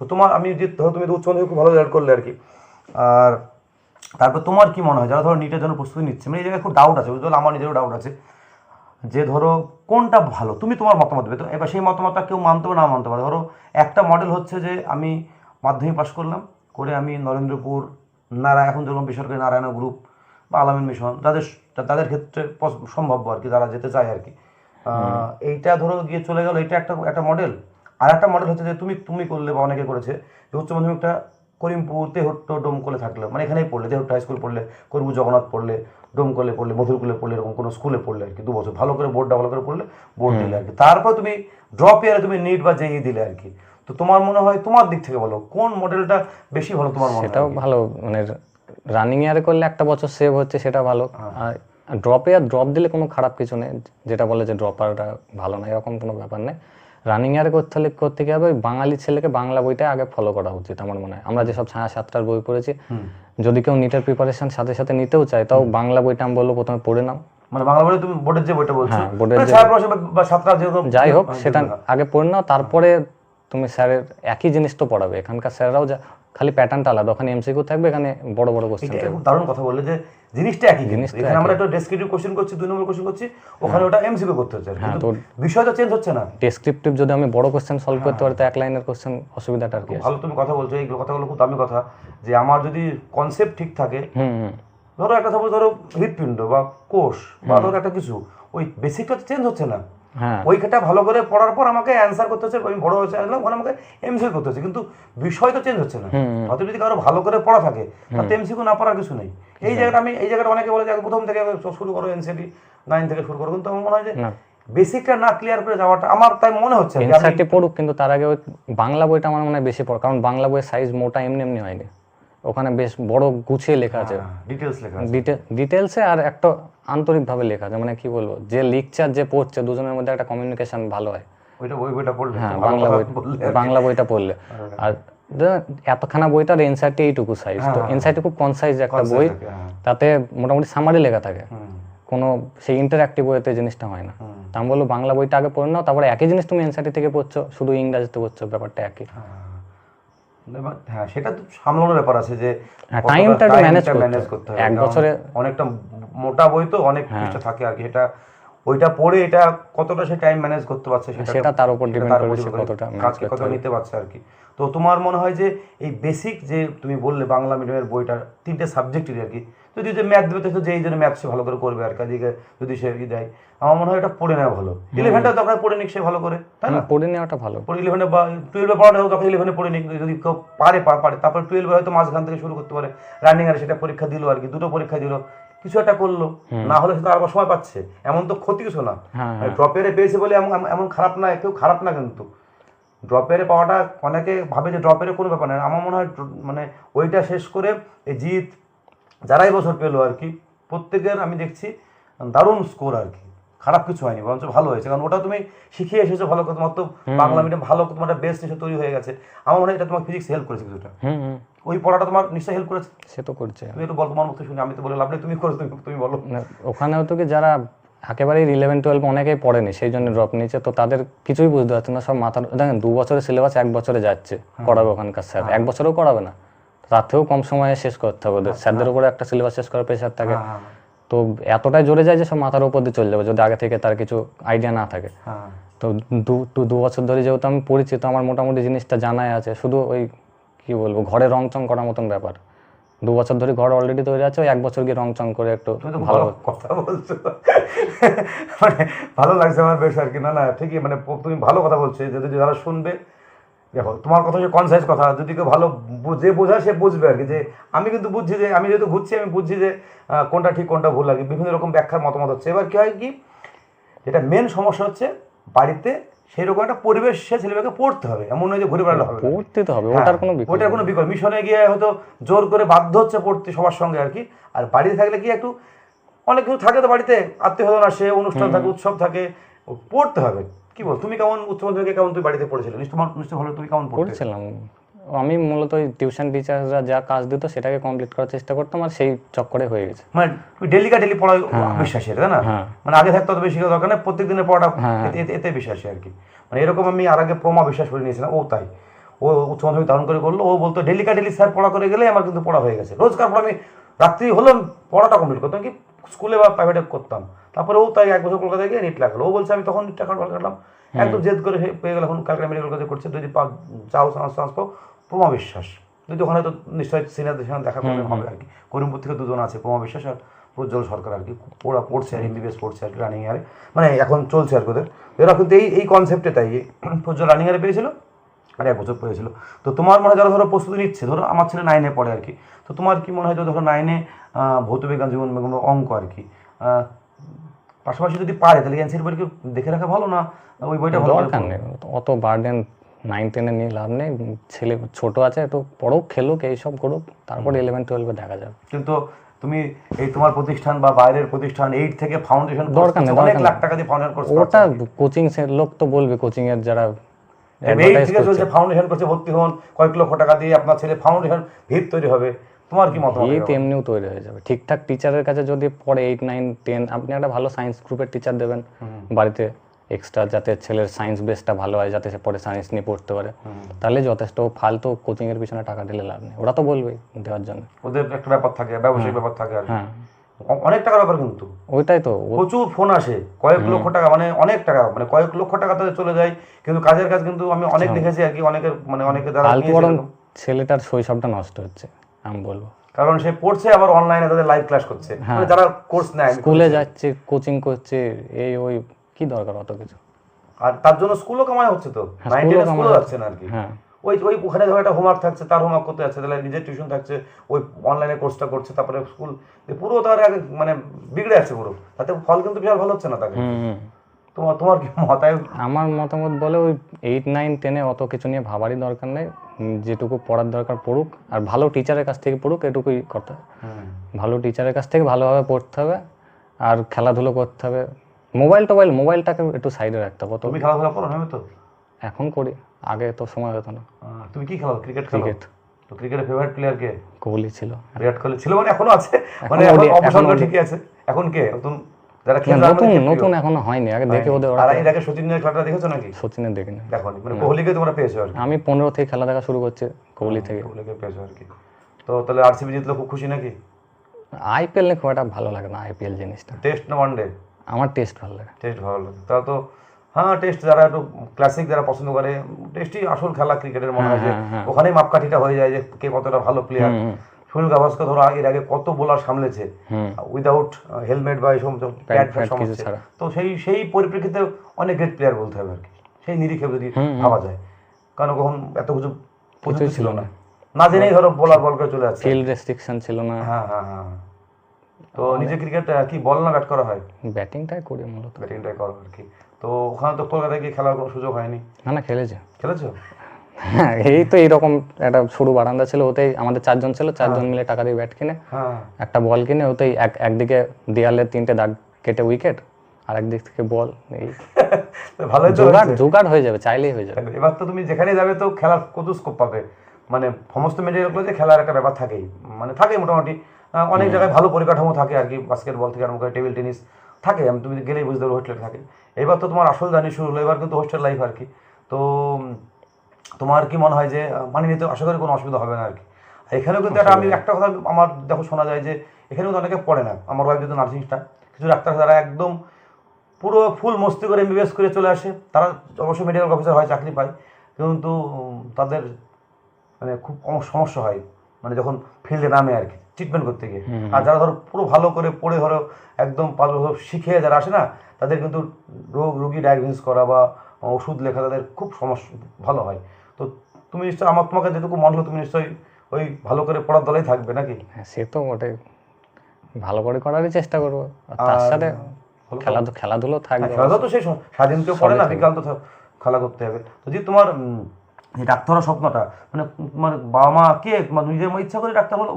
তো তোমার আমি যে ধরো তুমি উচ্চ মাধ্যমিক খুব ভালো রেজাল্ট করলে আর কি আর তারপর তোমার কি মনে হয়? যারা ধরো নিটের জন্য প্রস্তুতি নিচ্ছে মানে এই জায়গায় খুব ডাউট আছে বুঝতে আমার নিজেরও ডাউট আছে যে ধরো কোনটা ভালো? তুমি তোমার মতামত দেবে তো? এবার সেই মতামতটা কেউ মানতে না মানতে পারে। ধরো একটা মডেল হচ্ছে যে আমি মাধ্যমিক পাশ করলাম করে আমি নরেন্দ্রপুর নারায়ণ এখন যেরকম বেসরকারি নারায়ণ গ্রুপ বা আলামিন মিশন যাদের তাদের ক্ষেত্রে সম্ভাব্য আর কি যারা যেতে চায় আর কি। এইটা ধরো গিয়ে চলে গেল এটা একটা একটা মডেল আর একটা মডেল হচ্ছে যে তুমি তুমি করলে বা অনেকে করেছে যে উচ্চ মাধ্যমিকটা করিমপুর তেহট্ট ডোমকলে থাকলে। মানে এখানেই পড়লে তেহট্ট হাই স্কুল পড়লে করিমপুর জগন্নাথ পড়লে ডোমকলে পড়লে মধুরকুলে পড়লে এরকম কোনো স্কুলে পড়লে আর কি দু বছর। ভালো করে বোর্ডটা ভালো করে পড়লে বোর্ড দিলে আর কি। তারপর তুমি ড্রপ ইয়ারে তুমি নিট বা জেই দিলে আর কি। তো তোমার মনে হয় তোমার দিক থেকে বলো কোন মডেলটা বেশি ভালো তোমার মনে হয়? সেটাও ভালো মানে রানিং ইয়ারে করলে একটা বছর সেভ হচ্ছে সেটা ভালো। হ্যাঁ। আর ড্রপে আর ড্রপ দিলে কোনো খারাপ কিছু নেই যেটা বলে যে ড্রপারটা ভালো না এরকম কোনো ব্যাপার নেই। রানিং এর করতে হলে করতে গিয়ে হবে বাঙালি ছেলেকে বাংলা বইটাই আগে ফলো করা উচিত আমার মনে হয়। আমরা যেসব ছায়া সাতটার বই পড়েছি যদি কেউ নিটের প্রিপারেশন সাথে সাথে নিতেও চায় তাও বাংলা বইটা আমি বলব প্রথমে পড়ে নাও। মানে বাংলা বলে তুমি বোর্ডের যে বইটা বলছো? হ্যাঁ, বোর্ডের মানে বা সাতটা যাই হোক সেটা আগে পড়ে নাও তারপরে তুমি স্যারের একই জিনিস তো পড়াবে। এখানকার স্যাররাও যা খালি প্যাটার্নটা আলাদা ওখানে এমসিকিউ থাকবে এখানে বড় বড় কোশ্চেন খুব দারুণ কথা বললে যে জিনিসটা একই জিনিস এখানে আমরা একটা ডেসক্রিপটিভ কোশ্চেন করছি দুই নম্বর কোশ্চেন করছি ওখানে ওটা এমসিকিউ করতে হচ্ছে আর কি। কিন্তু বিষয় চেঞ্জ হচ্ছে না। ডেসক্রিপটিভ যদি আমি বড় কোশ্চেন সলভ করতে পারি তো এক লাইনের কোশ্চেন অসুবিধাটা আর কি ভালো তুমি কথা বলছো এইগুলো কথাগুলো খুব দামি কথা যে আমার যদি কনসেপ্ট ঠিক থাকে ধরো একটা সাপোজ ধরো হৃৎপিণ্ড বা কোষ বা ধরো একটা কিছু ওই বেসিকটা চেঞ্জ হচ্ছে না। হ্যাঁ ওইটা ভালো করে পড়ার পর আমাকে অ্যান্সার করতে হচ্ছে আমি বড় হয়েছে আসলাম ওখানে আমাকে এমসিকিউ করতে হচ্ছে কিন্তু বিষয় তো চেঞ্জ হচ্ছে না। হয়তো যদি কারও ভালো করে পড়া থাকে তাতে এমসিকিউ না পড়ার কিছু নেই। এই জায়গাটা আমি এই জায়গাটা অনেকে বলে যে প্রথম থেকে শুরু করো এনসিডি নাইন থেকে শুরু করো কিন্তু আমার মনে হয় যে বেসিকটা না ক্লিয়ার করে যাওয়াটা আমার তাই মনে হচ্ছে। আমি- এনসারটি পড়ুক কিন্তু তার আগে ওই বাংলা বইটা আমার মনে হয় বেশি পড় কারণ বাংলা বইয়ের সাইজ মোটা এমনি এমনি হয়নি। ওখানে বেশ বড় গুছিয়ে লেখা আছে। ডিটেলস লেখা আছে। ডিটেলসে আর একটা আন্তরিকভাবে লেখা আছে মানে কি বলব যে লিখছে আর যে পড়ছে দুজনের মধ্যে একটা কমিউনিকেশন ভালো হয়। ওইটা বই বইটা পড়লে? হ্যাঁ বাংলা বই বাংলা বইটা পড়লে। আর ধর, এতখানা বইটার এনসাইটি এইটুকু সাইজ তো এনসাইটি খুব কনসাইজ একটা বই হ্যাঁ। তাতে মোটামুটি সামারি লেখা থাকে। কোনো সেই ইন্টারঅ্যাক্টিভ বইতে জিনিসটা হয় না। তা আমি বলব বাংলা বইটা আগে পড়ে নাও তারপরে একই জিনিস তুমি এনসাইটি থেকে পড়ছো শুধু ইংরাজিতে পড়ছো ব্যাপারটা একই। হ্যাঁ সেটা তো সামলানোর ব্যাপার আছে যে টাইমটা ম্যানেজ টা করতে হবে। এক বছরে- অনেকটা মোটা বই তো অনেক পৃষ্ঠা থাকে আর কি এটা ওইটা পড়ে এটা কতটা সে টাইম ম্যানেজ করতে পারছে সেটা তার উপর ডিপেন্ড depend করে সে কতটা কাজকে কত নিতে পারছে আর কি। তো তোমার মনে হয় যে এই বেসিক যে তুমি বললে বাংলা মিডিয়ামের বইটা তিনটে সাবজেক্টের আর কি যদি যে ম্যাথ দেবে তো যে এই জন্য ম্যাথ সে ভালো করে করবে আর কি যদি সে ই দেয়। আমার মনে হয় এটা পড়ে নেওয়া ভালো। ইলেভেনটা দরকার পড়ে নিক সে ভালো করে তাই না? হ্যাঁ, পড়ে নেওয়াটা ভালো। পরে ইলেভেনে বা টুয়েলভে পড়াটা হোক তখন ইলেভেনে পড়ে নিক যদি কেউ পারে পারে। তারপর টুয়েলভে হয়তো মাঝখান থেকে শুরু করতে পারে। রানিং আর সেটা পরীক্ষা দিল আর কি দুটো পরীক্ষা দিল কিছু একটা করল। না হলে সেটা আবার সময় পাচ্ছে। এমন তো ক্ষতি কিছু না। হ্যাঁ, ড্রপেরে পেয়েছে বলে এমন এমন খারাপ না কেউ খারাপ না কিন্তু। ড্রপেরে পাওয়াটা অনেকে ভাবে যে ড্রপেরে কোনো ব্যাপার না। আমার মনে হয় মানে ওইটা শেষ করে এই জিত যারাই বছর পেল আর কি প্রত্যেকের আমি দেখছি দারুণ স্কোর আর কি। খারাপ কিছু হয়নি বরঞ্চ ভালো হয়েছে। কারণ ওটা তুমি শিখিয়ে এসেছ ভালো করে তোমার তো বাংলা মিডিয়াম ভালো তোমার বেস্ট নিশ্চয় তৈরি হয়ে গেছে। আমার মনে হয় এটা তোমার ফিজিক্স হেল্প করেছে কিছুটা। ওই পড়াটা তোমার নিশ্চয়ই হেল্প করেছে? সে তো করছে। তুমি একটু বল তোমার মুখে শুনি আমি তো বলে লাভ নেই তুমি করো তুমি তুমি বলো। ওখানেও তো কি যারা একেবারেই ইলেভেন টুয়েলভ অনেকেই পড়েনি সেই জন্য ড্রপ নিয়েছে তো তাদের কিছুই বুঝতে পারছে না সব মাথার দেখেন দু বছরের সিলেবাস এক বছরে যাচ্ছে করাবে ওখানকার স্যার এক বছরেও করাবে না। থেকেও কম সময়ে শেষ করতে হবে। ওদের স্যারদের উপরে একটা সিলেবাস শেষ করার প্রেশার থাকে। হ্যাঁ তো এতটাই জোরে যায় যে সব মাথার উপর দিয়ে চলে যাবে যদি আগে থেকে তার কিছু আইডিয়া না থাকে। হ্যাঁ। তো দু দু- দু বছর ধরে যেহেতু আমি পড়েছি তো আমার মোটামুটি জিনিসটা জানাই আছে। শুধু ওই কি বলব ঘরে রং চং করার মতন ব্যাপার। দু বছর ধরে ঘর অলরেডি তৈরি আছে ওই এক বছর গিয়ে রং চং করে একটু ভালো কথা বলছো। মানে ভালো লাগছে আমার বেশ আর কি। না না ঠিকই মানে তুমি ভালো কথা বলছো। যদি যারা শুনবে দেখো তোমার কথা হচ্ছে কনসাইজ কথা। যদি কেউ ভালো যে বোঝায় সে বুঝবে আর কি। যে আমি কিন্তু বুঝছি যে আমি যেহেতু ঘুরছি আমি বুঝছি যে কোনটা ঠিক কোনটা ভুল লাগে। বিভিন্ন রকম ব্যাখ্যার মতামত হচ্ছে। এবার কি হয় কি যেটা মেন সমস্যা হচ্ছে বাড়িতে সেরকম একটা পরিবেশ সে ছেলেমেয়েকে পড়তে হবে। এমন নয় যে ঘুরে বেড়ালে হবে। পড়তে তো হবে হ্যাঁ, ওটার কোনো বিকল্প ওটার কোনো বিকল্প মিশনে গিয়ে হয়তো জোর করে বাধ্য হচ্ছে পড়তে সবার সঙ্গে আর কি। আর বাড়িতে থাকলে কি একটু অনেক কিছু থাকে তো বাড়িতে। আত্মীয় স্বজন আসে অনুষ্ঠান থাকে উৎসব থাকে পড়তে হবে। কি বল তুমি কেমন উচ্চ মাধ্যমিকে কেমন তুমি বাড়িতে পড়েছিলে? নিশ্চয় নিশ্চয় ভালো তুমি কেমন পড়ছিলাম। আমি মূলত ওই টিউশন টিচাররা যা কাজ দিত সেটাকে কমপ্লিট করার চেষ্টা করতাম আর সেই চক্করে হয়ে গেছে। মানে তুমি ডেলি কা ডেলি পড়ায় বিশ্বাসী তাই না? হ্যাঁ। মানে আগে থাকতে অত বেশি দরকার নেই প্রত্যেক দিনের পড়াটা এতে- এতে- বিশ্বাসী আর কি। মানে এরকম আমি আর আগে প্রমা বিশ্বাস করে নিয়েছিলাম ও তাই। ও উচ্চ মাধ্যমিক দারুণ করে করল ও বলতো ডেলিকা ডেলি স্যার পড়া করে গেলে আমার কিন্তু পড়া হয়ে গেছে। রোজকার পড়া আমি রাত্রি হলে আমি পড়াটা কমপ্লিট করতাম কি স্কুলে বা প্রাইভেটে করতাম। তারপরে ও তাই এক বছর কলকাতায় গিয়ে নিট লাগল ও বলছে আমি তখন নিট টাকা কাটলাম। একদম জেদ করে পেয়ে গেল এখন ক্যালকাটা মেডিকেল কলেজে করছে। যদি পা চাও চান্স চান্স পাও প্রমা বিশ্বাস। যদি ওখানে তো নিশ্চয়ই সিনিয়রদের সঙ্গে দেখা করলে হবে আর কি। করিমপুর থেকে দুজন আছে প্রমা বিশ্বাস আর প্রজ্জ্বল সরকার আর কি। ওরা পড়ছে আর এমবিবিএস পড়ছে আর কি রানিং ইয়ারে মানে এখন চলছে আর কি ওদের। এরা কিন্তু এই এই কনসেপ্টে তাই। প্রজ্জ্বল রানিং ইয়ারে পেয়েছিল আর এক বছর পড়েছিল। তো তোমার মনে হয় যারা ধরো প্রস্তুতি নিচ্ছে ধরো আমার ছেলে নাইনে পড়ে আর কি। তো তোমার কি মনে হয় যে ধরো নাইনে ভৌতবিজ্ঞান জীবন অঙ্ক আর কি? পাশাপাশি যদি পারে তাহলে এনসির বই কি দেখে রাখা ভালো না? ওই বইটা ভালো দরকার নেই। অত বার্ডেন নাইন টেনে নিয়ে লাভ নেই। ছেলে ছোট আছে একটু পড়ুক খেলুক এইসব করুক তারপর ইলেভেন টুয়েলভে দেখা যাবে। কিন্তু তুমি এই তোমার প্রতিষ্ঠান বা বাইরের প্রতিষ্ঠান এইট থেকে ফাউন্ডেশন দরকার নেই, অনেক লাখ টাকা দিয়ে ফাউন্ডেশন কোর্স ওটা কোচিং লোক তো বলবে কোচিং এর যারা এইট থেকে চলছে ফাউন্ডেশন করছে ভর্তি হন কয়েক লক্ষ টাকা দিয়ে আপনার ছেলে ফাউন্ডেশন ভিত তৈরি হবে। তোমার কি মতামত এই এমনিও তৈরি হয়ে যাবে। ঠিকঠাক টিচারের কাছে যদি পড়ে এইট নাইন টেন আপনি একটা ভালো সায়েন্স গ্রুপের টিচার দেবেন। বাড়িতে এক্সট্রা যাতে ছেলের সায়েন্স বেসটা ভালো হয় যাতে সে পরে সায়েন্স নিয়ে পড়তে পারে। তাহলে যথেষ্ট ফালতু কোচিং এর পিছনে টাকা দিলে লাভ নেই। ওরা তো বলবেই দেওয়ার জন্য। ওদের একটা ব্যাপার থাকে ব্যবসায়িক ব্যাপার থাকে আর হ্যাঁ। অনেক টাকার ব্যাপার কিন্তু। ওইটাই তো। প্রচুর ফোন আসে কয়েক লক্ষ টাকা মানে অনেক টাকা মানে কয়েক লক্ষ টাকা তাদের চলে যায়। কিন্তু কাজের কাজ কিন্তু আমি অনেক দেখেছি আর কি অনেকের মানে অনেকের দ্বারা। ছেলেটার শৈশবটা নষ্ট হচ্ছে। আমি বলব। কারণ সে পড়ছে আবার অনলাইনে তাদের লাইভ ক্লাস করছে। হ্যাঁ। মানে যারা কোর্স নেয় স্কুলে যাচ্ছে কোচিং করছে এই ওই কি দরকার অত কিছু? আর তার জন্য স্কুলও কামাই হচ্ছে তো। হ্যাঁ, নাইন স্কুলও। যাচ্ছে না আর কি হ্যাঁ। ওই ওই ওখানে ধরো একটা হোমওয়ার্ক থাকছে তার হোমওয়ার্ক করতে যাচ্ছে তাহলে নিজের টিউশন থাকছে ওই অনলাইনে কোর্সটা করছে তারপরে স্কুল পুরো তার মানে বিগড়ে যাচ্ছে পুরো। তাতে ফল কিন্তু বিশাল ভালো হচ্ছে না তাকে। তোমার তোমার কি মতায় আমার মতামত বলে ওই এইট নাইন টেনে অত কিছু নিয়ে ভাবারই দরকার নেই। যেটুকু পড়ার দরকার পড়ুক আর ভালো টিচারের কাছ থেকে পড়ুক এটুকুই করতে হবে। ভালো টিচারের কাছ থেকে ভালোভাবে পড়তে হবে আর খেলাধুলো করতে হবে। মোবাইল টোবাইল মোবাইলটাকে একটু সাইডে রাখতে হবে। তুমি খেলাধুলা করো না তো এখন করি আগে তো সময় হতো না। তুমি কি খেলো? ক্রিকেট খেলো? ক্রিকেট তো ক্রিকেটের ফেভারিট প্লেয়ার কে? কোহলি ছিল। বিরাট কোহলি ছিল মানে এখনও আছে? মানে ওডি- ঠিকই আছে। এখন কে? নতুন যারা না, খেলে তারা নতুন নতুন এখনও হয়নি আগে দেখে ওদের আর এর আগে সচিনের খেলাটা দেখেছ নাকি? সচিনের দেখিনি। দেখো মানে কোহলিকে তোমরা পেয়েছ আর আমি পনেরো থেকে খেলা দেখা শুরু করছি কোহলি থেকে। কোহলিকে পেয়েছ আর কি। তো তাহলে আরসিবি জিতলো খুব খুশি নাকি? আইপিএল নিয়ে খুব একটা ভালো লাগে না আইপিএল জিনিসটা। টেস্ট না ওয়ান ডে? আমার টেস্ট ভালো লাগে। টেস্ট ভালো লাগে। তাহলে তো হ্যাঁ টেস্ট যারা একটু ক্লাসিক যারা পছন্দ করে টেস্টই আসল খেলা ক্রিকেটের মনে হয় যে হ্যাঁ, হ্যাঁ। ওখানেই মাপকাঠিটা হয়ে যায় যে কে কতটা ভালো প্লেয়ার সুনীল গাভাস্কর ধরো এর আগে কত বোলার সামলেছে উইদাউট হেলমেট বা এই সমস্ত প্যাড তো সেই সেই পরিপ্রেক্ষিতে অনেক গ্রেট প্লেয়ার বলতে হবে আর কি। সেই নিরিখে যদি। ভাবা যায়। কারণ কখন এত কিছু কিছুই ছিল ছিল না। না। জেনেই ধরো বোলার বল করে চলে যাচ্ছে ফিল্ড রেস্ট্রিকশন ছিল না। হ্যাঁ হ্যাঁ হ্যাঁ। তো নিজে ক্রিকেট কি বল না ব্যাট করা হয়? ব্যাটিংটাই করি মূলত। ব্যাটিংটাই করো আর কি। তো ওখানে তো কলকাতায় গিয়ে খেলার কোনো সুযোগ হয়নি? না না খেলেছে। খেলেছো? হ্যাঁ এই তো এইরকম একটা সরু বারান্দা ছিল ওতেই আমাদের চারজন ছিল চারজন মিলে টাকা দিয়ে ব্যাট কিনে হ্যাঁ। একটা বল কিনে ওতেই এক একদিকে দেয়ালে তিনটে দাগ কেটে উইকেট আর একদিক থেকে বল এই। তো জোগাড় জোগাড় হয়ে যাবে চাইলেই হয়ে যাবে। এবার তো তুমি যেখানে যাবে তো খেলার কত স্কোপ পাবে। মানে সমস্ত মেডিকেল কলেজে খেলার একটা ব্যাপার থাকেই মানে থাকেই মোটামুটি। অনেক জায়গায় ভালো পরিকাঠামো থাকে আর কি বাস্কেটবল থেকে আরম্ভ করে টেবিল টেনিস থাকে আমি তুমি গেলেই বুঝতে পারো হোস্টেল থাকে। এবার তো তোমার আসল জানি শুরু হলো এবার কিন্তু হোস্টেল লাইফ আর কি। তো তোমার কি মনে হয় যে মানিয়ে নিতে আশা করি কোনো অসুবিধা হবে না আর কি। এখানেও কিন্তু একটা আমি একটা কথা আমার দেখো শোনা যায় যে এখানেও কিন্তু অনেকে পড়ে না। আমার ওয়াইফ যেহেতু নার্সিংটা কিছু ডাক্তার যারা একদম পুরো ফুল মস্তি করে এমবিবিএস করে চলে আসে। তারা অবশ্যই মেডিকেল অফিসার হয় চাকরি পায়। কিন্তু তাদের মানে খুব কম সমস্যা হয়। মানে যখন ফিল্ডে নামে আর কি ট্রিটমেন্ট করতে গিয়ে। আর যারা ধরো পুরো ভালো করে পড়ে ধরো একদম পাঁচ বছর শিখে যারা আসে না তাদের কিন্তু রোগ রোগী ডায়াগনোস করা বা ওষুধ লেখা তাদের খুব সমস্যা ভালো হয়। তো তুমি নিশ্চয়ই আমার তোমাকে যেটুকু মনে হলো তুমি নিশ্চয়ই ওই ভালো করে পড়ার দলেই থাকবে নাকি? হ্যাঁ সে তো ওটাই ভালো করে করারই চেষ্টা করব। আর তার সাথে ভালো খেলাধু খেলাধুলো থাকবে। খেলাধুলো তো সেই স্বাধীন কেউ পড়ে না বিকাল তো খেলা করতে হবে। তো যে তোমার যে ডাক্তার হওয়ার স্বপ্নটা মানে মানে বাবা মা কে মানে নিজের ইচ্ছা করে ডাক্তার হলো?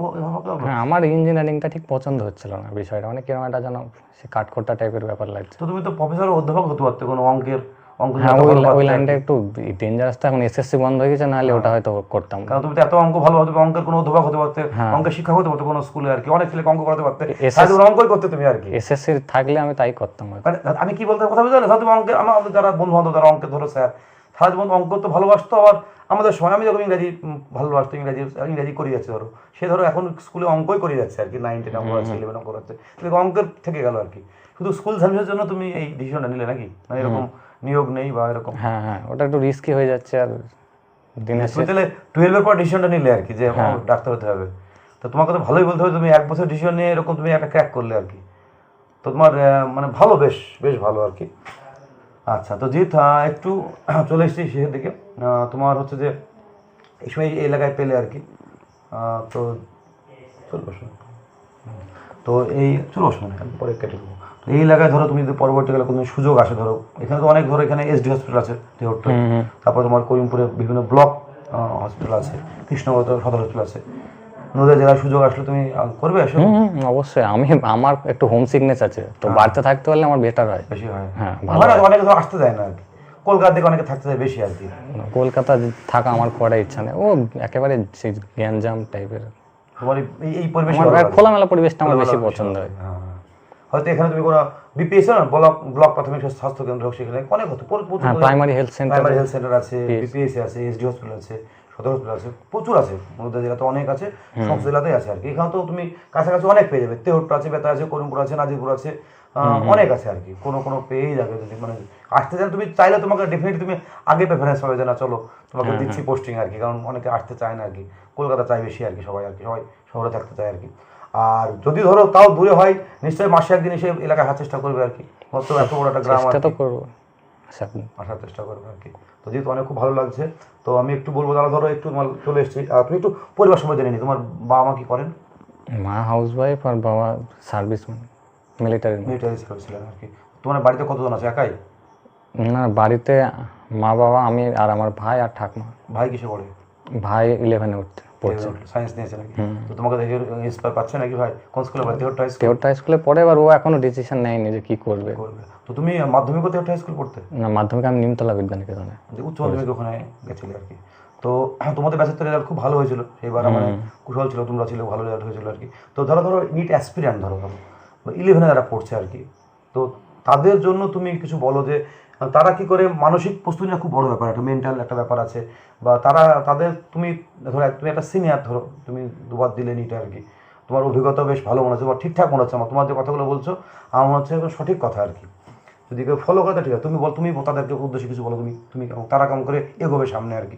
হ্যাঁ আমার ইঞ্জিনিয়ারিংটা ঠিক পছন্দ হচ্ছিল না বিষয়টা। মানে কীরকম একটা যেন সে কাঠখোট্টা টাইপের ব্যাপার লাগছে। তো তুমি তো প্রফেসর অধ্যাপক হতে পারতে কোনো অঙ্কের অঙ্ক হ্যাঁ ওই ওই লাইনটা একটু ডেঞ্জারাস তো এখন এসএসসি বন্ধ হয়ে গেছে নাহলে ওটা হয়তো করতাম। কারণ তুমি এত অঙ্ক ভালো হতে অঙ্কের কোনো অধ্যাপক হতে পারতে হ্যাঁ। অঙ্কের শিক্ষক হতে পারতে কোনো স্কুলে আর কি। অনেক ছেলে অঙ্ক করাতে পারতে। অঙ্কই করতে তুমি আর কি। এসএসসি থাকলে আমি তাই করতাম মানে আমি কি বলতে কথা বুঝলে? ধরো তুমি অঙ্কের আমাদের যারা বন্ধু বান্ধব যারা অঙ্কের ধরো স্যার সারা জীবন অঙ্ক তো ভালোবাসতো আবার আমাদের সময় আমি যখন ইংরাজি ভালোবাসতো ইংরাজি ইংরাজি করে যাচ্ছে ধরো। সে ধরো এখন স্কুলে অঙ্কই করে যাচ্ছে আর কি নাইন টেন অঙ্ক আছে ইলেভেন অঙ্ক আছে অঙ্কের থেকে গেল আর কি। শুধু স্কুল সার্ভিসের জন্য তুমি এই ডিসিশনটা নিলে নাকি? মানে এরকম নিয়োগ নেই বা এরকম। হ্যাঁ হ্যাঁ ওটা একটু রিস্কি হয়ে যাচ্ছে আর দিনের তুমি তাহলে টুয়েলভের পর ডিসিশনটা নিলে আর কি যে হ্যাঁ। ডাক্তার হতে হবে। তো তোমাকে তো ভালোই বলতে হবে তুমি এক বছর ডিসিশন নিয়ে এরকম তুমি একটা ক্র্যাক করলে আর কি। তো তোমার মানে ভালো বেশ বেশ ভালো আর কি। আচ্ছা তো জিৎ একটু চলে এসেছি শেষের দিকে। তোমার হচ্ছে যে এই সময় এই এলাকায় পেলে আর কি। তো চল বসো। তো এই চলো পরে কেটে দেবো এই এলাকায় ধরো তুমি যদি পরবর্তীকালে কোনো সুযোগ আসে ধরো এখানে তো অনেক ধরো এখানে এসডি হসপিটাল আছে দেহট্ট তারপর তোমার করিমপুরে বিভিন্ন ব্লক হসপিটাল আছে কৃষ্ণগত সদর হসপিটাল আছে। নদীয়া সুযোগ আসলে তুমি করবে অবশ্যই। আমি আমার একটু হোম সিকনেস আছে তো বাড়িতে থাকতে পারলে আমার বেটার হয়। বেশি হয়। হ্যাঁ আমার অনেকে তো আসতে দেয় না আর কি। কলকাতা থেকে অনেকে থাকতে বেশি আর কি। কলকাতা থাকা আমার করার ইচ্ছা নেই। ও একেবারে সেই গ্যাঞ্জাম টাইপের এই- পরিবেশ খোলামেলা পরিবেশটা আমার বেশি পছন্দ হয়। হ্যাঁ। হয়তো এখানে তুমি কোনো বিপিএস না ব্লক ব্লক প্রাথমিক স্বাস্থ্য কেন্দ্র হোক সেখানে অনেক হতো। হ্যাঁ primary health centre primary health centre আছে বিপিএস আছে এসডি হসপিটাল আছে সদর হসপিটাল আছে প্রচুর আছে। মধ্যে জেলাতে অনেক আছে সমস্ত জেলাতেই আছে আর কি। এখানে তো তুমি কাছাকাছি অনেক পেয়ে যাবে। তেহট্ট আছে বেতা আছে করিমপুর আছে নাজিরপুর আছে অনেক আছে আর কি। কোনো কোনো পেয়েই যাবে যদি মানে আসতে চান তুমি চাইলে তোমাকে ডেফিনেটলি তুমি আগে প্রেফারেন্স পাবে যে না চলো তোমাকে দিচ্ছি পোস্টিং আর কি। কারণ অনেকে আসতে চায় না আর কি। কলকাতা চায় বেশি আর কি সবাই আর কি সবাই শহরে থাকতে চায় আর কি। আর যদি ধরো তাও দূরে হয় নিশ্চয়ই মাসে একদিন এসে এলাকায় আসার চেষ্টা করবে আর কি। তো এত বড় একটা গ্রাম চেষ্টা। তো করব। আচ্ছা আসার চেষ্টা করবে আর কি। তো যেহেতু অনেক খুব ভালো লাগছে তো আমি একটু বলব যারা ধরো একটু তোমার চলে এসেছি আর তুমি একটু পরিবার সময় জেনে নি তোমার বাবা মা কি করেন? মা হাউস ওয়াইফ আর বাবা সার্ভিসম্যান মিলিটারি মিলিটারি সার্ভিস ছিলেন আর কি। তোমার বাড়িতে কতজন আছে? একাই? না বাড়িতে মা বাবা আমি আর আমার ভাই আর ঠাকমা। ভাই কিসে পড়ে ভাই ইলেভেনে উঠতে পড়ছে। সায়েন্স নিয়েছে নাকি তো তোমাকে দেখে ইন্সপায়ার পাচ্ছে নাকি ভাই? কোন স্কুলে পড়ে স্কুল স্কুলে পড়ে এবার ও এখনও ডিসিশন নেয়নি যে কি করবে। তো তুমি মাধ্যমিক স্কুল পড়তে? না মাধ্যমিক আমি নিমতলা বিদ্যানিকেতনে উচ্চ মাধ্যমিক ওখানে গেছিলে আর কি। তো তোমাদের ব্যাচের তো রেজাল্ট খুব ভালো হয়েছিল। সেইবার মানে কুশল ছিল তোমরা ছিল ভালো রেজাল্ট হয়েছিল আর কি। তো ধরো ধরো নিট অ্যাসপিরিয়ান্ট ধরো ধরো। ইলেভেনে যারা পড়ছে আর কি। তো তাদের জন্য তুমি কিছু বলো যে তারা কি করে মানসিক প্রস্তুতি নেওয়া খুব বড় ব্যাপার একটা মেন্টাল একটা ব্যাপার আছে। বা তারা তাদের তুমি ধরো তুমি একটা সিনিয়র ধরো তুমি দুবার দিলে নিটে আর কি। তোমার অভিজ্ঞতা বেশ ভালো মনে হচ্ছে বা ঠিকঠাক মনে হচ্ছে আমার তোমার যে কথাগুলো বলছো আমার মনে হচ্ছে সঠিক কথা আর কি। যদি কেউ ফলো করে ঠিক আছে তুমি বল তুমি তাদেরকে উদ্দেশ্যে কিছু বলো তুমি তুমি তারা কেমন করে এগোবে সামনে আর কি।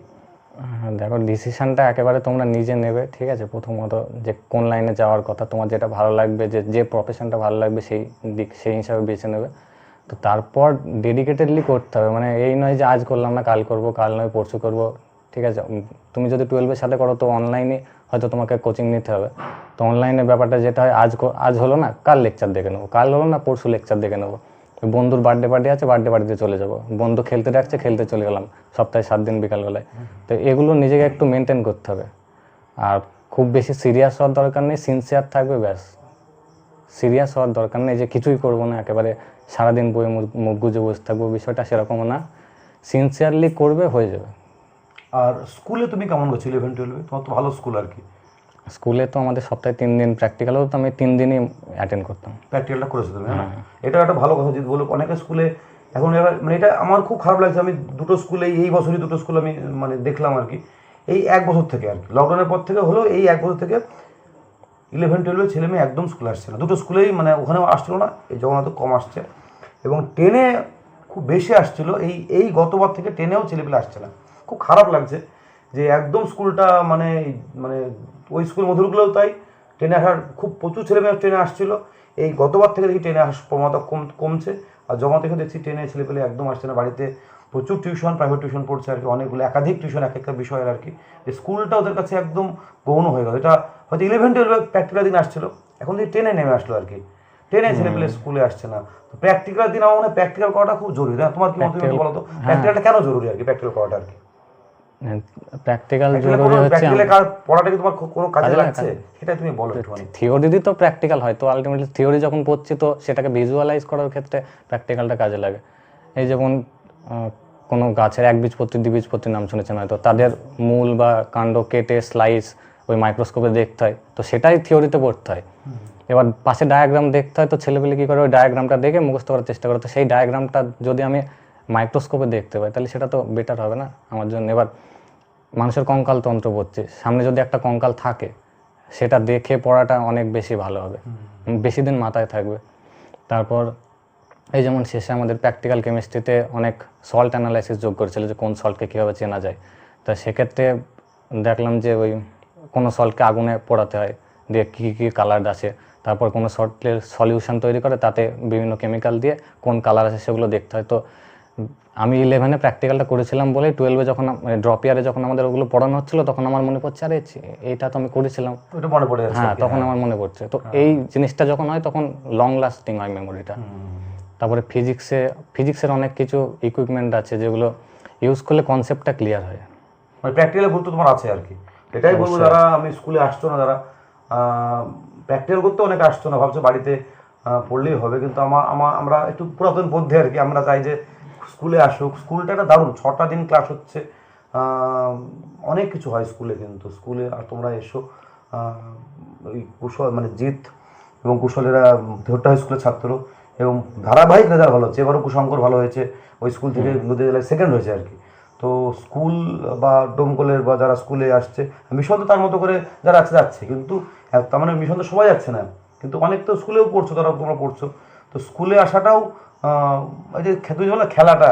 হ্যাঁ, দেখো ডিসিশনটা একেবারে তোমরা নিজে নেবে ঠিক আছে? প্রথমত যে কোন লাইনে যাওয়ার কথা তোমার যেটা ভালো লাগবে যে যে প্রফেশনটা ভালো লাগবে সেই দিক সেই হিসাবে বেছে নেবে। তো তারপর ডেডিকেটেডলি করতে হবে। মানে এই নয় যে আজ করলাম না, কাল করব, কাল নয়, পরশু করব, ঠিক আছে? তুমি যদি টুয়েলভের সাথে করো তো অনলাইনে হয়তো তোমাকে কোচিং নিতে হবে। তো অনলাইনে ব্যাপারটা যেটা হয়, আজ আজ হলো না, কাল লেকচার দেখে নেব। কাল হলো না, পরশু লেকচার দেখে নেব। বন্ধুর বার্থডে পার্টি আছে বার্থডে পার্টিতে চলে যাব। বন্ধু খেলতে ডাকছে, খেলতে চলে গেলাম, সপ্তাহে সাত দিন বিকালবেলায়। তো এগুলো নিজেকে একটু মেনটেন করতে হবে। আর খুব বেশি সিরিয়াস হওয়ার দরকার নেই সিনসিয়ার থাকবে ব্যাস। সিরিয়াস হওয়ার দরকার নেই যে কিছুই করব না, একেবারে সারাদিন বই মুখ- গুজে বসে থাকব বিষয়টা সেরকমও না। সিনসিয়ারলি করবে হয়ে যাবে। আর স্কুলে তুমি কেমন করছ ইলেভেন টুয়েলভে তোমার তো ভালো স্কুল আর কি। স্কুলে তো আমাদের সপ্তাহে তিন দিন প্র্যাকটিক্যাল হতো আমি তিন দিনই অ্যাটেন্ড করতাম। প্র্যাকটিক্যালটা করেছ তুমি হ্যাঁ? এটা একটা ভালো কথা যদি বলো অনেকে স্কুলে এখন এবার মানে এটা আমার খুব খারাপ লাগছে আমি দুটো স্কুলে এই বছরই দুটো স্কুল আমি মানে দেখলাম আর কি। এই এক বছর থেকে আর কি। লকডাউনের পর থেকে হলো এই এক বছর থেকে ইলেভেন টুয়েলভের ছেলে মেয়ে একদম স্কুলে আসছে না। দুটো স্কুলেই মানে ওখানেও আসছিল না এই জগন্নাথ কম আসছে। এবং টেনে খুব বেশি আসছিল। এই এই গতবার থেকে টেনেও ছেলেপেলে আসছে না। খুব খারাপ লাগছে যে একদম স্কুলটা মানে মানে ওই স্কুল মধুরগুলোও তাই। ট্রেনে আসার খুব প্রচুর ছেলে মেয়ে ট্রেনে আসছিল। এই গতবার থেকে দেখি ট্রেনে আসার প্রবণতা কম, কমছে। আর জমা থেকে দেখছি ট্রেনে ছেলেপেলে একদম আসছে না। বাড়িতে প্রচুর টিউশন প্রাইভেট টিউশন পড়ছে আর কি, অনেকগুলো একাধিক টিউশন, এক একটা বিষয়ের আর কি। যে স্কুলটা ওদের কাছে একদম গৌণ হয়ে গেল। এটা হয়তো ইলেভেন টুয়েলভে প্র্যাকটিক্যাল দিন আসছিল। এখন থেকে ট্রেনে নেমে আসলো আর কি। ট্রেনে ছেলেপেলে স্কুলে আসছে না। প্র্যাকটিক্যাল দিন আমার মনে হয় প্র্যাকটিক্যাল করাটা খুব জরুরি। না? তোমার কি মত তুমি বলো তো? প্র্যাকটিক্যালটা কেন জরুরি আর কি? প্র্যাকটিক্যাল করাটা আর কি? প্র্যাকটিক্যাল জরুরি হচ্ছে পড়াটা কি তোমার কোনো কাজে লাগছে? সেটা তুমি বলো থিওরি তো প্র্যাকটিক্যাল হয়। তো আলটিমেটলি থিওরি যখন পড়ছি তো সেটাকে ভিজুয়ালাইজ করার ক্ষেত্রে প্র্যাকটিক্যালটা কাজে লাগে। এই যেমন কোনো গাছের একবীজপত্রী দ্বিবীজপত্রীর নাম শুনেছেন হয়তো। তাদের মূল বা কাণ্ড কেটে স্লাইস ওই মাইক্রোস্কোপে দেখতে হয়। তো সেটাই থিওরিতে পড়তে হয়। এবার পাশে ডায়াগ্রাম দেখতে হয় তো ছেলেপেলে কী করে? ওই ডায়াগ্রামটা দেখে মুখস্থ করার চেষ্টা করে। তো সেই ডায়াগ্রামটা যদি আমি মাইক্রোস্কোপে দেখতে পাই তাহলে সেটা তো বেটার হবে না আমার জন্য। এবার মানুষের কঙ্কাল তন্ত্র পড়ছে সামনে যদি একটা কঙ্কাল থাকে সেটা দেখে পড়াটা অনেক বেশি ভালো হবে। বেশি দিন মাথায় থাকবে। তারপর এই যেমন শেষে আমাদের প্র্যাকটিক্যাল কেমিস্ট্রিতে অনেক সল্ট অ্যানালাইসিস যোগ করেছিল যে কোন সল্টকে কীভাবে চেনা যায়। তা সেক্ষেত্রে দেখলাম যে ওই কোনো সল্টকে আগুনে পোড়াতে হয়। দিয়ে কী কী কালার আছে তারপর কোনো সল্টের সলিউশন তৈরি করে তাতে বিভিন্ন কেমিক্যাল দিয়ে কোন কালার আছে সেগুলো দেখতে হয়। তো আমি ইলেভেনে প্র্যাকটিক্যালটা করেছিলাম বলে টুয়েলভে যখন মানে ড্রপ ইয়ারে যখন আমাদের ওগুলো পড়ানো হচ্ছিল তখন আমার মনে পড়ছে আরে এইটা তো আমি করেছিলাম। মনে পড়ে হ্যাঁ তখন আমার মনে পড়ছে। তো এই জিনিসটা যখন হয় তখন লং লাস্টিং হয় মেমোরিটা তারপরে ফিজিক্সে ফিজিক্সের অনেক কিছু ইকুইপমেন্ট আছে যেগুলো ইউজ করলে কনসেপ্টটা ক্লিয়ার হয়। মানে প্র্যাকটিক্যাল গুরুত্ব তোমার আছে আর কি। এটাই বলব যারা আমি স্কুলে আসতো না যারা প্র্যাকটিক্যাল করতে অনেক আসতো না ভাবছ বাড়িতে পড়লেই হবে কিন্তু আমার আমার আমরা একটু পুরাতন পদ্ধতি আর কি আমরা চাই যে স্কুলে আসুক স্কুলটা একটা দারুণ ছটা দিন ক্লাস হচ্ছে অনেক কিছু হয় স্কুলে কিন্তু স্কুলে আর তোমরা এসো ওই কুশল মানে জিৎ এবং কুশলেরা ধরটা হাই স্কুলের ছাত্র এবং ধারাবাহিক রেজাল্ট ভালো হচ্ছে এবারও কুশঙ্কর ভালো হয়েছে ওই স্কুল থেকে নদী জেলায় সেকেন্ড হয়েছে আর কি তো স্কুল বা ডোমকলের বা যারা স্কুলে আসছে মিশন তো তার মতো করে যারা আছে যাচ্ছে কিন্তু এক- তার মানে মিশন তো সবাই যাচ্ছে না। কিন্তু অনেক তো স্কুলেও পড়ছো তারা তোমরা পড়ছো। তো স্কুলে আসাটাও এই যে তুমি যে বললে খেলাটা।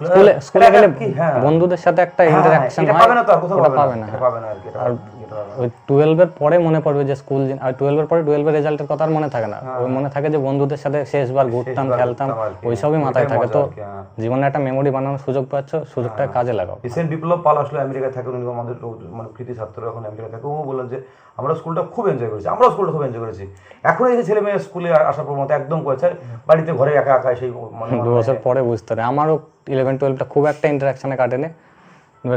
স্কুলে স্কুলে গেলে কি, হ্যাঁ। বন্ধুদের সাথে একটা ইন্টারঅ্যাকশন হয়। পাবে না তো আর কোথাও পাবে না। পাবে না আর কি ওই টুয়েলভের পরে মনে পড়বে যে স্কুল আর টুয়েলভের পরে টুয়েলভের রেজাল্টের কথা আর মনে থাকে না। ওই মনে থাকে যে বন্ধুদের সাথে শেষবার ঘুরতাম হ্যাঁ। খেলতাম ওইসবই মাথায় থাকে। তো হ্যাঁ। জীবনে একটা মেমোরি বানানোর সুযোগ পাচ্ছ সুযোগটা কাজে লাগাও। রিসেন্ট বিপ্লব পাল আসলে আমেরিকায় থাকে উনি আমাদের মানে কৃতি এখন আমেরিকায় থাকে। ও বললেন যে আমরা স্কুলটা খুব এনজয় করেছি আমরাও স্কুলটা খুব এনজয় করেছি। এখন এই যে ছেলে মেয়ে স্কুলে আসার প্রবণতা একদম করেছে বাড়িতে ঘরে একা একা সেই মানে দু বছর পরে বুঝতে পারে। আমারও ইলেভেন টুয়েলভটা খুব একটা ইন্টারাকশনে কাটেনি।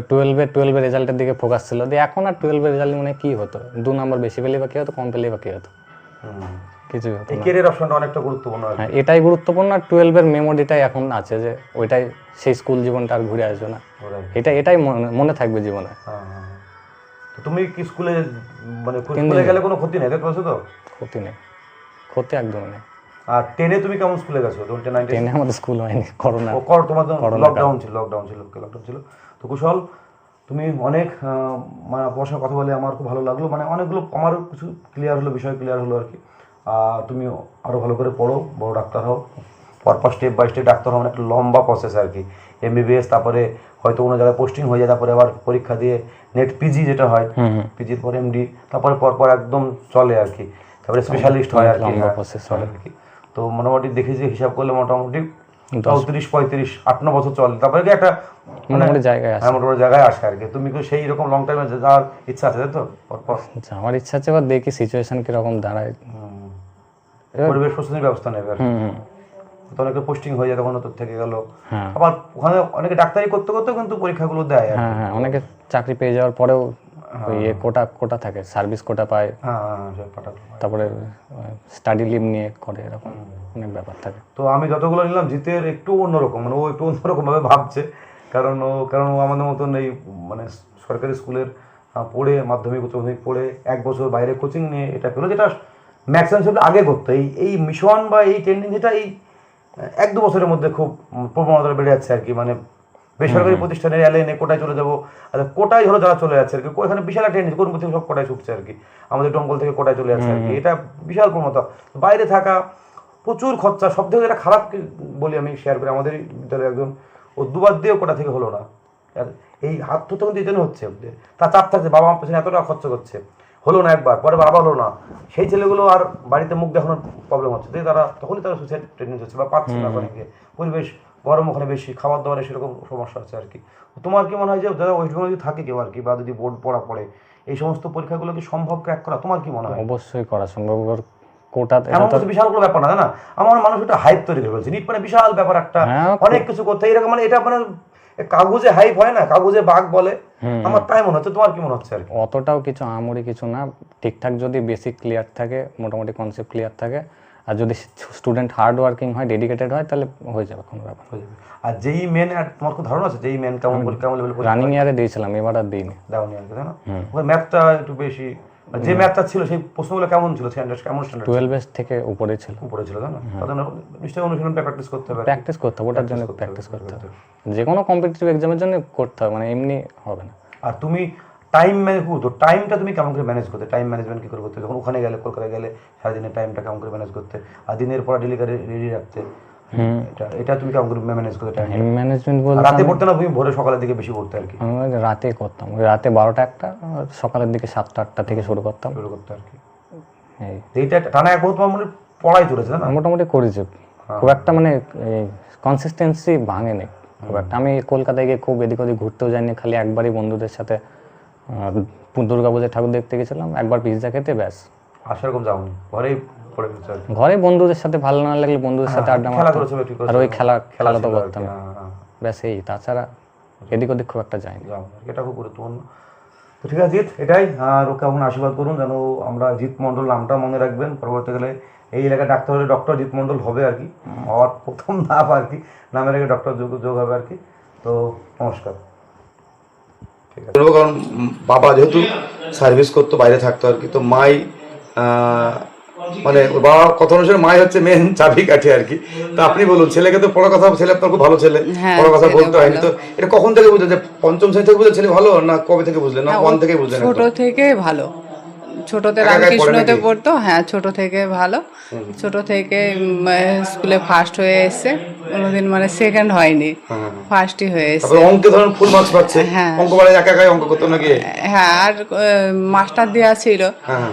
টুয়েলভে টুয়েলভের রেজাল্টের দিকে ফোকাস ছিল। দিয়ে এখন আর টুয়েলভের রেজাল্ট মানে কি হতো? দু নম্বর বেশি পেলে বা কি হতো কম পেলে বা কি হতো? হতো কেরিয়ার অপশনটা অনেকটা গুরুত্বপূর্ণ হ্যাঁ এটাই গুরুত্বপূর্ণ আর টুয়েলভের মেমোরিটাই এখন আছে যে ওইটাই সেই স্কুল জীবনটা আর ঘুরে আসবে না। এটা এটাই মনে- থাকবে জীবনে। হ্যাঁ, হ্যাঁ, হ্যাঁ। তুমি কি স্কুলে মানে স্কুলে গেলে কোনো ক্ষতি নেই? দেখতে তো? ক্ষতি নেই। ক্ষতি একদমই নেই। আর টেনে তুমি কেমন স্কুলে গেছো? টেন আমাদের স্কুল হয়নি করোনা ও কর তোমার লকডাউন ছিল লকডাউন ছিল লকডাউন ছিল। তো কুশল তুমি অনেক মানে পড়াশোনার কথা বলে আমার খুব ভালো লাগল। মানে অনেকগুলো আমার কিছু ক্লিয়ার হলো বিষয় ক্লিয়ার হলো আর কি। তুমি আরও ভালো করে পড়ো বড় ডাক্তার হও। পরপর স্টেপ বাই স্টেপ ডাক্তার হওয়া মানে একটা লম্বা প্রসেস আর কি। এমবিবিএস তারপরে হয়তো কোনো জায়গায় পোস্টিং হয়ে যায় তারপরে আবার পরীক্ষা দিয়ে নেট পিজি যেটা হয় পিজির পর এমডি তারপরে পরপর একদম চলে আর কি। তারপরে স্পেশালিস্ট হয় আর কি লম্বা হ্যাঁ, আর কি। তো মোটামুটি দেখেছি হিসাব করলে মোটামুটি চৌত্রিশ পঁয়ত্রিশ আট ন বছর চলে। তারপরে কি একটা মানে মোটামুটি জায়গায় আছে। হ্যাঁ মোটামুটি জায়গায় আসে আর কি। তুমি কি সেই রকম লং টাইমে যাওয়ার ইচ্ছা আছে তাই তো? আচ্ছা, আমার ইচ্ছা আছে এবার দেখি সিচুয়েশন কীরকম দাঁড়ায়। পরিবেশ প্রস্তুতির ব্যবস্থা নেবে আর তো অনেকে পোস্টিং হয়ে যায় তখন তোর থেকে গেল। হ্যাঁ। আবার ওখানে অনেকে ডাক্তারি করতে করতে কিন্তু পরীক্ষাগুলো দেয় হ্যাঁ হ্যাঁ অনেকে চাকরি পেয়ে যাওয়ার পরেও ইয়ে কোটা কোটা থাকে সার্ভিস কোটা পায়। হ্যাঁ হ্যাঁ হ্যাঁ। তারপরে স্টাডি লিভ নিয়ে করে এরকম। অনেক ব্যাপার থাকে। তো আমি যতগুলো নিলাম জিতের একটু অন্যরকম মানে ও একটু অন্যরকম ভাবে ভাবছে। কারণ ও কারণ ও আমাদের মতন এই মানে সরকারি স্কুলের পড়ে মাধ্যমিক উচ্চ মাধ্যমিক পড়ে এক বছর বাইরে কোচিং নিয়ে এটা পেল যেটা ম্যাক্সিমাম সেটা আগে করতো। এই এই মিশন বা এই টেন্ডেন্সিটা এই এক দু বছরের মধ্যে খুব প্রবণতা বেড়ে যাচ্ছে আর কি মানে বেসরকারি প্রতিষ্ঠানে এলে নে কোটায় চলে যাব আচ্ছা কোটায় ধরো যারা চলে যাচ্ছে আর কি এখানে বিশাল টেন্ডেন্সি কোন থেকে সব কোটায় ছুটছে আর কি। আমাদের টঙ্গল থেকে কোটায় চলে যাচ্ছে আর কি এটা বিশাল প্রবণতা। বাইরে থাকা প্রচুর খরচা সব থেকে যেটা খারাপ বলি আমি শেয়ার করি আমাদের বিদ্যালয়ে একজন ও দুবার দিয়েও কোটা থেকে হলো না। আর এই হাত তো তখন এই জন্য হচ্ছে যে তার চাপ থাকছে বাবা আমার পেছনে এতটা খরচা করছে হলো না একবার পরে বাবা হলো না। সেই ছেলেগুলো আর বাড়িতে মুখ দেখানোর প্রবলেম হচ্ছে দিয়ে তারা তখনই তারা সুইসাইড টেন্ডেন্সি হচ্ছে বা পাচ্ছে না অনেকে পরিবেশ গরম ওখানে বেশি খাবার দাবারে সেরকম সমস্যা আছে আর কি। তোমার কি মনে হয় যে যারা ওয়েস্ট বেঙ্গল যদি থাকে কেউ আর কি বা যদি বোর্ড পড়া পড়ে এই সমস্ত পরীক্ষাগুলো কি সম্ভব ক্র্যাক করা? তোমার কি মনে হয়? অবশ্যই করা সম্ভব এবার এমন কিছু বিশাল কোনো ব্যাপার না না আমার মানুষ একটা হাইপ তৈরি করে ফেলছে। নিট মানে বিশাল ব্যাপার একটা। হ্যাঁ, অনেক কিছু করতে। এরকম মানে এটা মানে কাগজে হাইপ হয় না কাগজে বাঘ বলে। আমার তাই মনে হচ্ছে। তোমার কি মনে হচ্ছে আর অতটাও কিছু আমরি কিছু না। ঠিকঠাক যদি বেসিক ক্লিয়ার থাকে মোটামুটি কনসেপ্ট ক্লিয়ার থাকে আর যদি স্টুডেন্ট হার্ড ওয়ার্কিং হয় ডেডিকেটেড হয় তাহলে হয়ে যাবে কোনো ব্যাপার হয়ে যাবে। আর যেই মেন তোমার খুব ধারণা আছে? যেই মেন কেমন কেমন লেভেল রানিং ইয়ারে দিয়েছিলাম এবার আর দিইনি। আর কি তাই না? ম্যাথটা একটু বেশি যে ম্যাথটা ছিল সেই প্রশ্নগুলো কেমন ছিল? স্ট্যান্ডার্ড কেমন স্ট্যান্ডার্ড টুয়েলভের থেকে উপরে ছিল। উপরে ছিল তাই না? তাদের নিশ্চয়ই অনুশীলনটা প্র্যাকটিস করতে হবে প্র্যাকটিস করতে হবে ওটার জন্য প্র্যাকটিস করতে হবে যে কোনো কম্পিটিটিভ এক্সামের জন্য করতে হবে মানে এমনি হবে না। আর তুমি টাইম ম্যানেজ তো টাইমটা তুমি কেমন করে ম্যানেজ করতে? টাইম ম্যানেজমেন্ট কি করে করতে? যখন ওখানে গেলে কলকাতায় গেলে সারাদিনের টাইমটা কেমন করে ম্যানেজ করতে? আর দিনের পর ডেলিভারি রেডি রাখতে? এটা এটা তুমি কেমন করে ম্যানেজ করতে টাইম ম্যানেজমেন্ট বলতে রাতে পড়তে না তুমি ভোরে সকালের দিকে বেশি পড়তে আর কি? আমি রাতে করতাম। ওই রাতে বারোটা একটা সকালের দিকে সাতটা আটটা থেকে শুরু করতাম। শুরু করতে আর কি। এই। এইটা টানা এক তোমার মনে পড়াই চলেছে না? মোটামুটি করেছি। খুব একটা মানে কনসিস্টেন্সি ভাঙে নেই খুব একটা। আমি কলকাতায় গিয়ে খুব এদিক ওদিক ঘুরতেও যাইনি খালি একবারই বন্ধুদের সাথে দুর্গা পুজোর ঠাকুর দেখতে গেছিলাম। একবার পিৎজা খেতে ব্যাস। আর সেরকম যাওনি। ঘরেই ঘরে বন্ধুদের সাথে ভালো না লাগলে বন্ধুদের সাথে আড্ডা মারতাম আর ওই খেলা খেলা তো করতাম হ্যাঁ, হ্যাঁ। ব্যাস এই তাছাড়া এদিক ওদিক খুব একটা যায়নি। এটা খুব গুরুত্বপূর্ণ। তো ঠিক আছে জিৎ এটাই। আর ওকে এখন আশীর্বাদ করুন যেন আমরা জিৎ মণ্ডল নামটা মনে রাখবেন। পরবর্তীকালে এই এলাকায় ডাক্তার হলে ডক্টর জিৎ মণ্ডল হবে আর কি। হওয়ার প্রথম ধাপ আর কি। নামের আগে ডক্টর যোগ যোগ হবে আর কি। তো নমস্কার। ঠিক আছে। কারণ বাবা যেহেতু সার্ভিস করতো বাইরে থাকতো আর কি। তো মাই আহ, মানে বাবা কথা অনুসারে মাই হচ্ছে মেন চাবি কাঠি আর কি। তো আপনি বলুন ছেলেকে তো পড়ার কথা ছেলে আপনার খুব ভালো ছেলে। হ্যাঁ, পড়ার কথা বলতে হয়নি তো। এটা কখন থেকে বুঝলেন? যে পঞ্চম শ্রেণি থেকে বুঝলেন ছেলে ভালো না কবে থেকে বুঝলেন? না ওয়ান থেকে বুঝলেন ছোট থেকে ভালো। ছোটতে পড়ে রামকৃষ্ণতে পড়তো হ্যাঁ ছোট থেকে ভালো। ছোট থেকে স্কুলে ফার্স্ট হয়ে এসছে কোনোদিন মানে সেকেন্ড হয়নি। হ্যাঁ। ফার্স্টই হয়ে। এসছে অঙ্কে ধরুন ফুল মার্কস পাচ্ছে। হ্যাঁ। অঙ্ক একা একাই অঙ্ক করতো নাকি? হ্যাঁ আর মাস্টার দেওয়া ছিল। হ্যাঁ।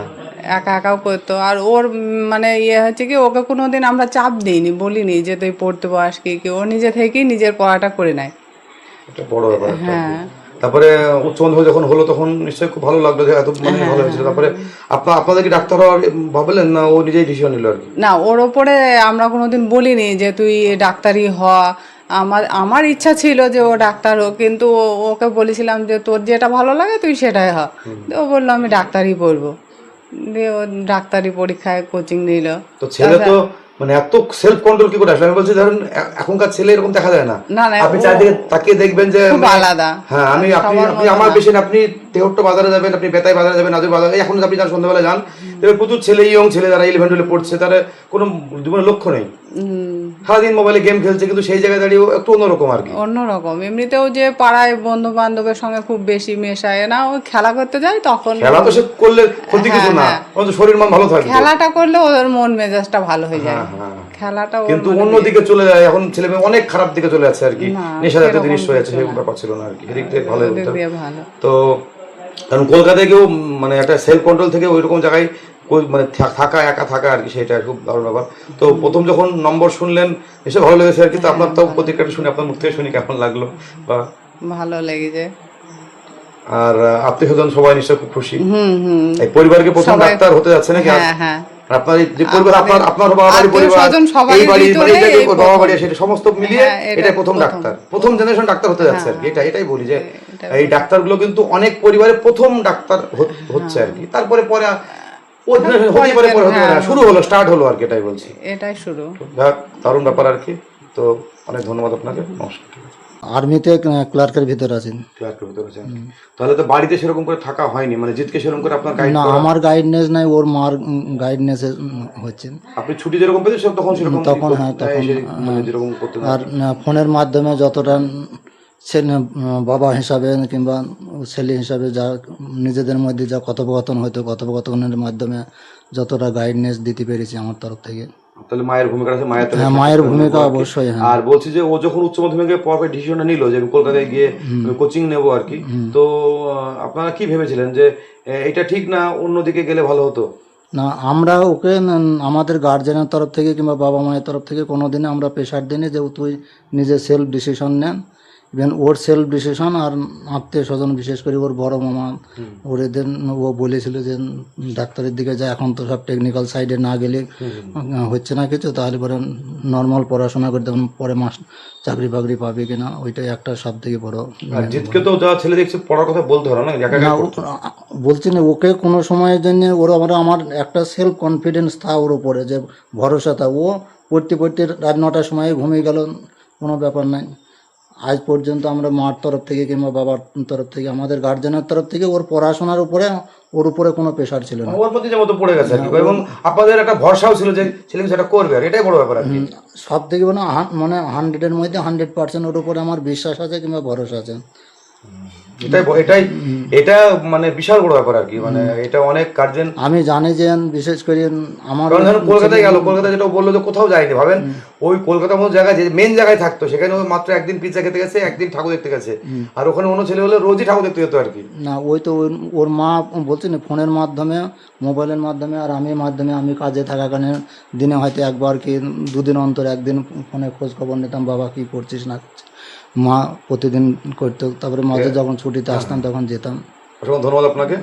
একা একাও করতো। আর ওর মানে ইয়ে হচ্ছে কি ওকে কোনোদিন আমরা চাপ দিইনি বলিনি যে তুই পড়তে পাস কি কি ও নিজে থেকেই নিজের পড়াটা করে নেয়। বড় ব্যাপার হ্যাঁ। তারপরে উচ্চ মাধ্যমিক যখন হলো তখন নিশ্চয়ই খুব ভালো লাগল যে এত মানে হ্যাঁ, ভালো হয়েছিল তারপরে আপনার আপনাদের কি ডাক্তার হওয়ার ভাবলেন না ও নিজেই ডিসিশন নিল আর কি? না ওর ওপরে আমরা কোনোদিন বলিনি যে তুই ডাক্তারই হ। আমার আমার ইচ্ছা ছিল যে ও ডাক্তার হোক কিন্তু ওকে বলেছিলাম যে তোর যেটা ভালো লাগে তুই সেটাই হ। ও বলল আমি ডাক্তারই পড়ব। দিয়ে ও ডাক্তারি পরীক্ষায় কোচিং নিল। তো ছেলে তো মানে এত সেলফ কন্ট্রোল কি করে আসলে আমি বলছি ধরুন এখনকার ছেলে এরকম দেখা যায় না। আপনি চারিদিকে তাকিয়ে দেখবেন যে মানে- আলাদা। হ্যাঁ আমি আপনি আপনি আমার। পেশেন্ট আপনি তেহট্ট বাজারে যাবেন আপনি বেতাই বাজারে যাবেন নাজুর বাজারে এখন আপনি যান সন্ধ্যাবেলা যান। প্রচুর ছেলে ইয়ং ছেলে যারা ইলেভেন টুয়েলভ পড়ছে তারা কোনো জীবনে লক্ষ্য নেই। সারাদিন মোবাইলে গেম খেলছে কিন্তু সেই জায়গায় দাঁড়িয়ে একটু অন্যরকম আর কি। অন্যরকম। এমনিতেও যে পাড়ায় বন্ধু বান্ধবের সঙ্গে খুব বেশি মেশায় না ও খেলা করতে যায় তখন খেলা তো সে করলে ক্ষতি কিছু না হ্যাঁ। অন্তত শরীর মন ভালো থাকবে। খেলাটা করলে ওদের মন মেজাজটা ভালো হয়ে যায়। হ্যাঁ। খেলাটা কিন্তু অন্যদিকে চলে যায় এখন ছেলে মেয়ে অনেক খারাপ দিকে চলে যাচ্ছে আর কি। নেশা জাতীয় জিনিস হয়ে যাচ্ছে কিছু সেই ব্যাপার ছিল না আর কি। এদিক থেকে ভালো তো কারণ কলকাতায় কেউ মানে একটা সেলফ কন্ট্রোল থেকে ওই রকম জায়গায় মানে থাকা একা থাকা আর কি সেটা খুব দারুণ ব্যাপার। তো প্রথম যখন নম্বর শুনলেন এসে ভালো লেগেছে আর কি। তো আপনার তো প্রতিক্রিয়াটা শুনে আপনার মুখ থেকে শুনি কেমন লাগল? বা ভালো লেগেছে। আর আত্মীয় স্বজন সবাই নিশ্চয়ই খুব খুশি। হুম হুম। এই পরিবারকে প্রথম ডাক্তার হতে যাচ্ছে নাকি? হ্যাঁ হ্যাঁ। আপনার এই যে আপনার আপনার বাবা বাড়ি পরিবার এই বাড়ি মানে ভিতরে এটা যে এই বাবা বাড়ি সেটা সমস্ত মিলিয়ে হ্যাঁ, এটা এটা প্রথম প্রথম। ডাক্তার। প্রথম জেনারেশন ডাক্তার হতে যাচ্ছে আর কি এটা এটাই বলি যে এই ডাক্তারগুলো কিন্তু অনেক পরিবারে প্রথম ডাক্তার হচ্ছে আর কি। তারপরে পরে ও পারে পরে হতে পারে শুরু হলো স্টার্ট হলো আর কি এটাই বলছি। এটাই শুরু। দারুণ ব্যাপার আর কি। তো অনেক ধন্যবাদ আপনাকে। নমস্কার। আর্মিতে ক্লার্কের ভিতরে আছেন। ক্লার্কের ভিতরে আছেন। তাহলে তো বাড়িতে সেরকম করে থাকা হয়নি। মানে জিতকে সেরকম করে আপনার গাইড না আমার গাইডনেস নাই ওর মার গাইডনেসে হচ্ছে আপনি ছুটি যেরকম সব তখন সেরকম তখন হ্যাঁ, তখন, মানে যেরকম করতে আর ফোনের মাধ্যমে যতটা ছেলে বাবা হিসাবে কিংবা ছেলে হিসাবে যা নিজেদের মধ্যে যা কথোপকথন হতো কথোপকথনের মাধ্যমে যতটা গাইডনেস দিতে পেরেছি আমার তরফ থেকে। তাহলে মায়ের ভূমিকা আছে মায়ের হ্যাঁ মায়ের ভূমিকা অবশ্যই হ্যাঁ। আর বলছি যে ও যখন উচ্চ মাধ্যমিকে পড়ার ডিসিশনটা নিল যে আমি কলকাতায় গিয়ে কোচিং নেব আর কি তো আপনারা কি ভেবেছিলেন যে এটা ঠিক না অন্যদিকে গেলে ভালো হতো? না আমরা ওকে আমাদের গার্জেনের তরফ থেকে কিংবা বাবা মায়ের তরফ থেকে কোনোদিন আমরা প্রেশার দিইনি যে তুই নিজে সেলফ ডিসিশন নেন। ইভেন ওর সেলফ ডিসিশন আর আত্মীয় স্বজন বিশেষ করে ওর বড় মামা ওর এদের ও বলেছিল যে ডাক্তারের দিকে যা এখন তো সব টেকনিক্যাল সাইডে না গেলে হচ্ছে না কিছু তাহলে পরে নর্মাল পড়াশোনা করে তখন পরে মাস চাকরি বাকরি পাবে কিনা ওইটাই একটা সব থেকে বড় জিতকে তো যা ছেলে দেখছি পড়ার কথা বলতে হবে না বলছি না ওকে কোনো সময়ের জন্য ওর আমার আমার একটা সেলফ কনফিডেন্স থা ওর উপরে যে ভরসা থা ও পড়তে পড়তে রাত নটার সময় ঘুমিয়ে গেল কোনো ব্যাপার নাই। আজ পর্যন্ত আমরা মার তরফ থেকে কিংবা বাবার তরফ থেকে আমাদের গার্জেনের তরফ থেকে ওর পড়াশোনার উপরে ওর উপরে কোনো প্রেশার ছিল না। ওর প্রতি যেমন মতো পড়ে গেছে এবং আপনাদের একটা ভরসাও ছিল যে ছেলে কিছু একটা করবে আর এটাই বড় ব্যাপার সব থেকে মানে মানে হান্ড্রেডের মধ্যে হান্ড্রেড পার্সেন্ট ওর উপরে আমার বিশ্বাস আছে কিংবা ভরসা আছে। এটাই এটাই এটা মানে বিশাল বড় ব্যাপার আর কি মানে এটা অনেক গার্জেন আমি জানি যে বিশেষ করে আমার ধরুন কলকাতায় গেল কলকাতায় যেটা বলল যে কোথাও যায়নি ভাবেন? ওই কলকাতার মতো জায়গায় যে মেন জায়গায় থাকতো সেখানে ও মাত্র একদিন পিৎজা খেতে গেছে একদিন ঠাকুর দেখতে গেছে। আর ওখানে অন্য ছেলে হলে রোজই ঠাকুর দেখতে যেত আর কি। না ওই তো ওর- ওর মা বলছে না ফোনের মাধ্যমে মোবাইলের মাধ্যমে আর আমি মাধ্যমে আমি কাজে থাকাকালীন দিনে হয়তো একবার কি দুদিন অন্তর একদিন ফোনে খোঁজ খবর নিতাম বাবা কি করছিস না করছিস। মা প্রতিদিন করতো তারপরে মাঝে যখন ছুটিতে আসতাম তখন যেতাম। অসংখ্য ধন্যবাদ আপনাকে।